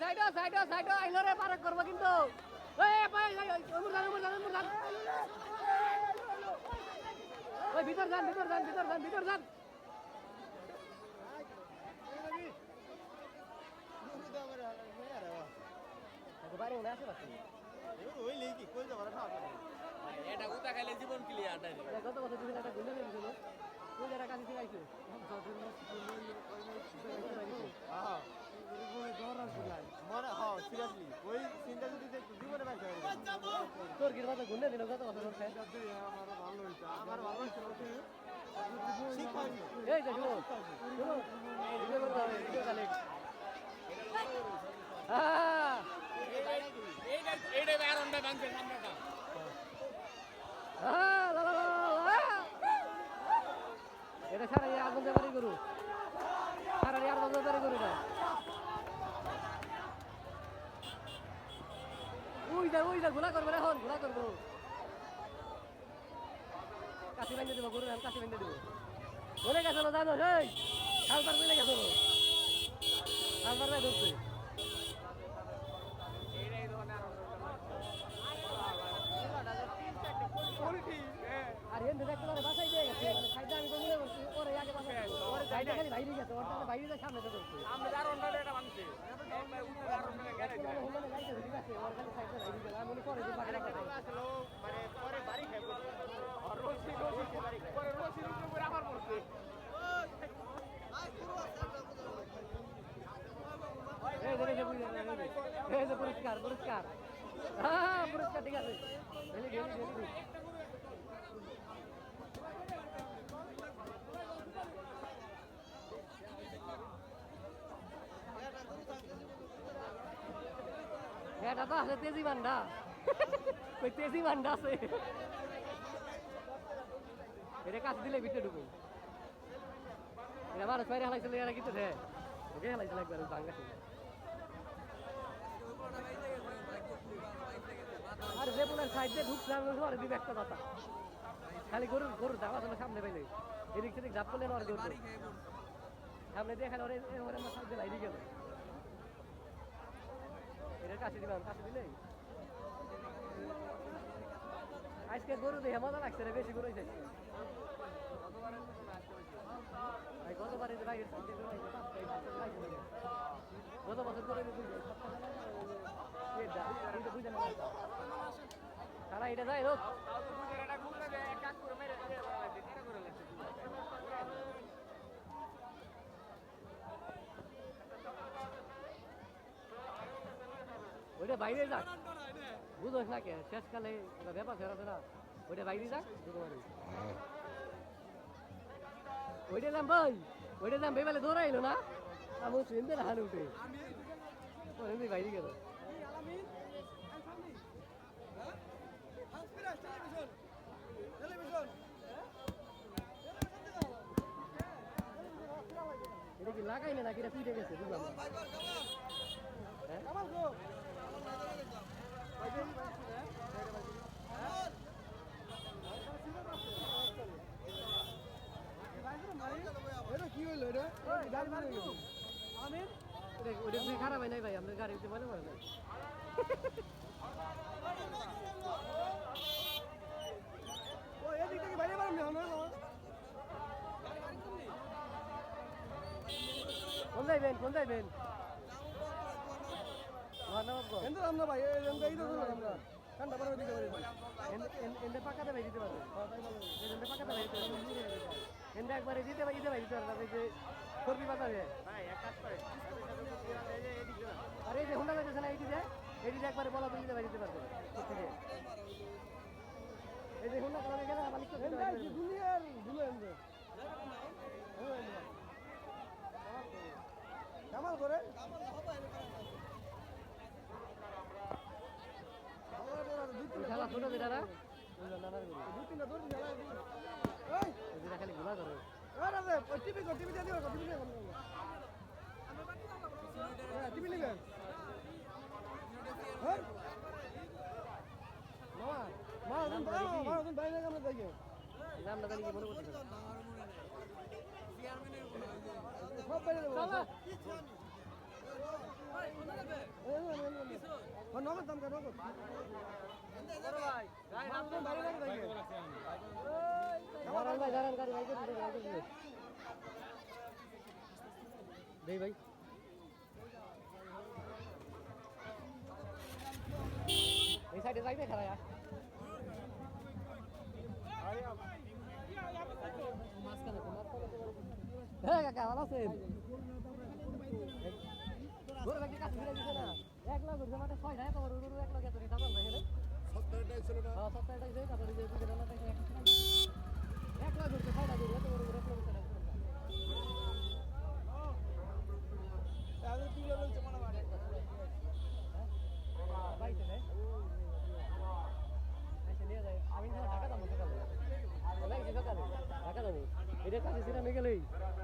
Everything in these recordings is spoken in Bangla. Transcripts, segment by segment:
সাইড সাইড সাইড আইলো রে পার করব কিন্তু। এই ভাই অমর জান অমর জান অমর জান ওই ভিতর যান ভিতর যান ভিতর যান ভিতর যান। বাইরে বাকি এটা উতা খাইলে জীবন ক্লিয়ার গুন্ডা দিয়েছিল ওই যারা কাছে থেকে আইছে তোর কি মাথা গুন্ডা দিল? যে শুনো শুনো ভিডিও করতে হবে ভিডিও কালেক্ট হ্যাঁ হ্যাঁ। এটা সারা আগুন দেবারি করু সারা ইয়ে আগুন দেবারি করু না উই যা গুলা করবে এখনগুলা করব। কাশি বেঁধে দেবো গরু আমি কাশি বেঁধে দেবো। বলে গেছো না জানো সেই খালপার বলে গেছো খালপার নাই ধরছে। আর দেখতে পারে বাসাই দিয়ে গেছে। মানে সাইডে আমি বলে বলছি ওরে আগে বাসাই ওরে খালি গেছে, ওর বাইরে সামনে তো করছে আমরা আর অন্ডা এটা ভাঙছে উতা আর অন্ডা গেলে মানে হোমনে লাইতে ঠিক আছে ওর খালি সাইডে বাইরে গেল আমি মনে করে যে বাকি রাখা রশি রশি পরে রশির উপরে আবার পড়ছে এই ধরে যে বুঝে এই যে পুরস্কার পুরস্কার। হ্যাঁ পুরস্কার, ঠিক আছে। ভেলি এটা তো আছে তেজি বান্ডা ওই তেজি বান্ডা আছে। এটা কাছে দিলে ভিতরে ঢুকুন। এটা মানুষ বাইরে হালাইছিল, এরা কিন্তু রে ওকে হালাইছিল একবার বাঙ্গা আর বলে সাইডে ঢুকলাম আর দিবে একটা কথা। খালি গরুর গরুর দাবা জন্য সামনে পাইলে। এদিক সেদিক ঝাপ করলেন আর গরু সামনে দিয়ে খালি ওরে আমার সাইডে লাইনে গেল। এটার কাছে দিলাম কাছে দিলে? আজকে গরু দেখে মজা লাগছে রে, বেশি গরু হয়েছে। গত বছর করে বুঝলে সপ্তাহ এটা এটা বুঝে না তারা এটা যায় লাগছে ওইটা বাইরে যাক বুঝোস না কে? শেষকালে ব্যাপার ফেরাতে না ওইটা বাইরে যাক বুঝতে পারি ওইটা দাম ভাই ওইটা দাম বেবালে দৌড়াইলো না। আমি চিনতে না। হান উঠে বাইরে গেল এটা কি লাগাই না নাকি এটা পিটে গেছে বুঝলাম না। হ্যাঁ? ওটা- ওটা খারাপ হয় নাই ভাই আপনার গাড়িতে মনে পড়ে না কোন যাইবেন কোন যাইবেন এন্ডে পাকাতে ভাই। দিতে পারবে এন্ডে পাকাতে ভাই দিতে পারবে এন্ডে একবারে দিতে ভাই দিতে ভাই দিতে পারবে যে এদিকে আর যে হুন্ডা যাইতেছে না এইদিকে এইদিকে একবারে বলা দিতে ভাই দিতে পারবে এই যে হুন্ডা গেলে মালিক তো কামাল করে খেলা ছোট যেটা না দুই তিনটা দৌড় এই! যেটা খালি ঘোলা করে। টিভি টিভি দিয়ে দিও টিভি দিয়ে হ্যাঁ টিভি হ্যাঁ মামা মা ওজন মা ওজন বাইরে আমরা দেখি? জানি কি মনে করতেছে না। সব বাইরে। নগদ বড় ভাই গাড়ি নাম মারুন বাইরে না দেখে দাঁড়ান ভাই এই সাইডে মাঝখানে তো হ্যাঁ কাকা ভালো আছেন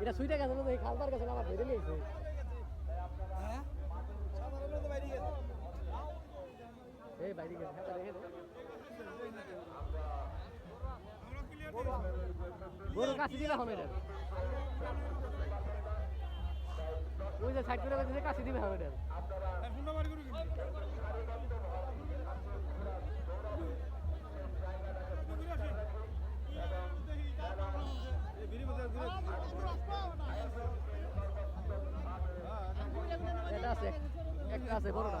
এটা সুইটা গেছে খালবার গেছে আমার ধরে নিয়েছে হ্যাঁ সাধারণ তো বাইরে গেছে এই বাইরে গেছে খাতা রেখে দে গরু কাছে দিবে এখন এটা ওই যে সাইড করে গেছে কাছে দিবে আছে একটা আছে বড়টা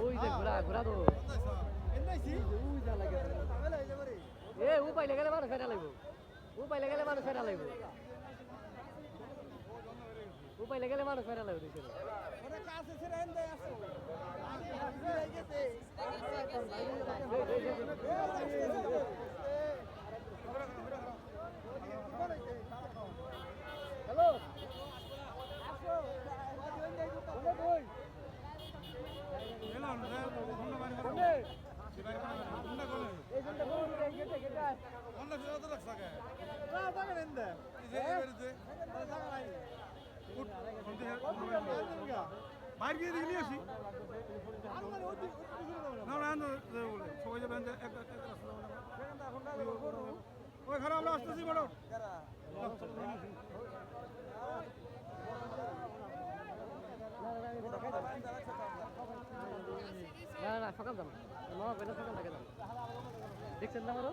ওই যে এ ও পাইলে গেলে মানুষ ফেরা লাগবো ও পাইলে গেলে মানুষ ফেরা লাগবো পাইলে গেলে মানুষ মেরা লাগে দিছিল কাছে ছেড়ে এন্দাই আসো আগে গেছে হ্যালো এই জন্য বলুন এই গেটে গেটে বাইরে গিয়ে দেখলি আসি না না বলে সবাই যাবেন যে এক এক রাস্তা ওই খারাপ আমরা আসতেছি বড় না না সকাল না সকাল থেকে যাম দেখছেন না আমারও?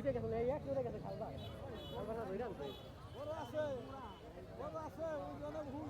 সুইটা গেছিল এই এক সুইটা গেছে খালবা খালবা না ধরে আনছে বড় আছে বড় আছে ওই জন্য ভুল